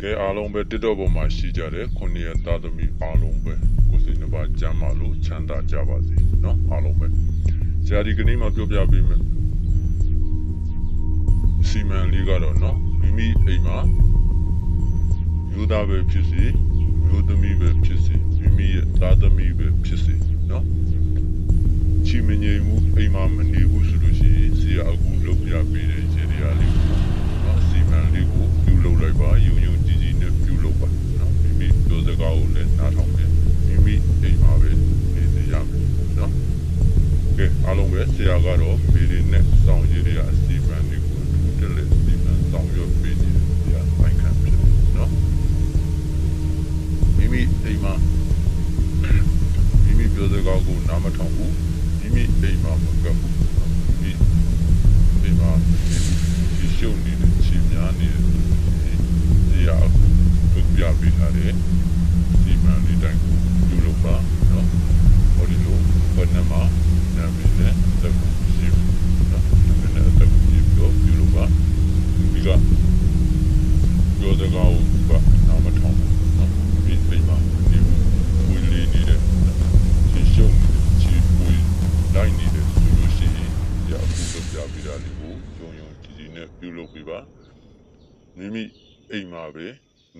ကဲအားလုံးပဲတစ်တော့ပေါ်မှာရှိကြတယ်ခုနှစ်ရက်သားသမီးအားလုံးပဲကိုယ်စိတ်နှပါကျမ်းမာလို့ချမ်းသာကြပါစေเนาะအားလုံးပဲဆရာဒီကနေ့မှပြောပြပေးမယ်စီမံလေးကတော့เนาะမိမိအိမ်မှာမျိုးသားပဲဖြစ်စီမျိုးသမီးပဲဖြစ်စီမိမိရဲ့သားသမီးပဲဖြစ်စီเนาะချီမငြိမ်မှုအိမ်မှာမနေဘူးဆိုလို့ရှိရင်ဆရာအခုလုပ်ပြပေးတဲ့ခြေရာလေးကို နော်အစီအမံလေးကို ပြုလုပ်လိုက်ပါယုံယုံကြည်ကြည်နဲ့ပြုလုပ်ပါနော်မိမိပြောစကားကိုလည်းနားထောင်မယ်မိမိအိမ်မှာပဲနေစေရမယ်နော်ကဲအားလုံးပဲဆရာကတော့မိရင်းနဲ့စောင့်ရည်ရအစီအမံလေးကိုတက်လက်စီမံဆောင်ရွက်ပေးနေတယ်ဆရာဆိုင်ခံဖြစ်တယ်နော်မိမိအိမ်မှာမိမိပြောစကားကိုနားမထောင်ဘူးမိမိအိမ်မှာမကပ်ဘူး နဲ့ပြုလုပ်ပေးပါမိမိအိမ်မှာပဲ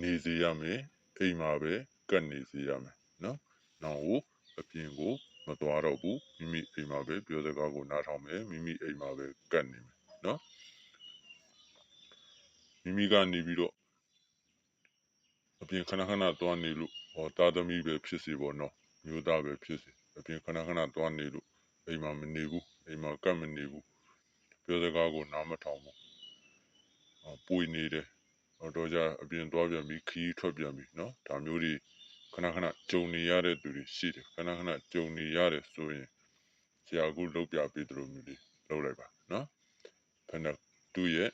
နေစေရမယ်အိမ်မှာပဲကတ်နေစေရမယ်နော်။နောက်ကိုအပြင်ကိုမသွားတော့ဘူးမိမိအိမ်မှာပဲပြောစကားကိုနားထောင်မယ်မိမိအိမ်မှာပဲကတ်နေမယ်နော်။မိမိကနေပြီးတော့အပြင်ခဏခဏသွားနေလို့ဟောတာသမီပဲဖြစ်စီပေါ့နော်မျိုးသားပဲဖြစ်စီအပြင်ခဏခဏသွားနေလို့အိမ်မှာမနေဘူးအိမ်မှာကတ်မနေဘူး ပြောစကားကိုနားမထောင်ဘူးဟောပွေနေတယ် တော့တော့ကြအပြင်သွားပြန်ပြီခီးထွက်ပြန်ပြီเนาะဒါမျိုးတွေခဏခဏကြုံနေရတဲ့သူတွေရှိတယ်ခဏခဏကြုံနေရတယ်ဆိုရင်ဆရာကူလုပ်ပြပေးသလိုမျိုးလေးလုပ်လိုက်ပါเนาะဖက်နဲ့သူ့ရဲ့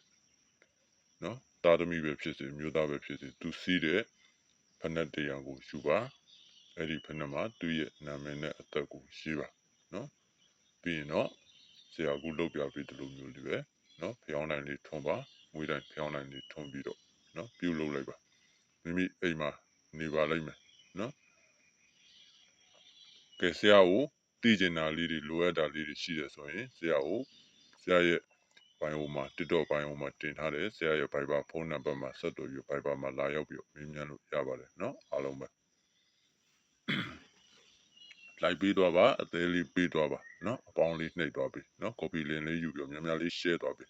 เนาะတာသမီပဲဖြစ်စေမျိုးသားပဲဖြစ်စေသူစီးတဲ့ဖက်နဲ့တရားကိုယူပါအဲ့ဒီဖက်နဲ့မှာသူ့ရဲ့နာမည်နဲ့အသက်ကိုရှိပါเนาะပြီးရင်တော့ ဆရာကူလောက်ပြပေးတယ်လို့မျိုးတွေပဲနော်ဖျောင်းနိုင်လေးထွန်ပါမွေးတိုင်းဖျောင်းနိုင်လေးထွန်ပြီးတော့နော်ပြုတ်လုပ်လိုက်ပါမိမိအိမ်မှာနေပါလိမ့်မယ်နော်ကဲဆရာကိုတည်ကျင်တာလေးတွေလိုအပ်တာလေးတွေရှိတယ်ဆိုရင်ဆရာကိုဆရာရဲ့ဘိုင်ဟိုမှာ TikTok ဘိုင်ဟိုမှာတင်ထားတယ်ဆရာရဲ့ Viber ဖုန်းနံပါတ်မှာဆက်သွယ်ပြီး Viber မှာလာရောက်ပြီးမြင်မြန်လို့ရပါတယ်နော်အားလုံးပဲ လိုက်ပြီးတော့ပါအသေးလေးပြီးတော့ပါနော်အပေါင်းလေးနှိပ်တော့ပြီနော် copy link လေးယူပြီးများများလေး share တော့ပြီ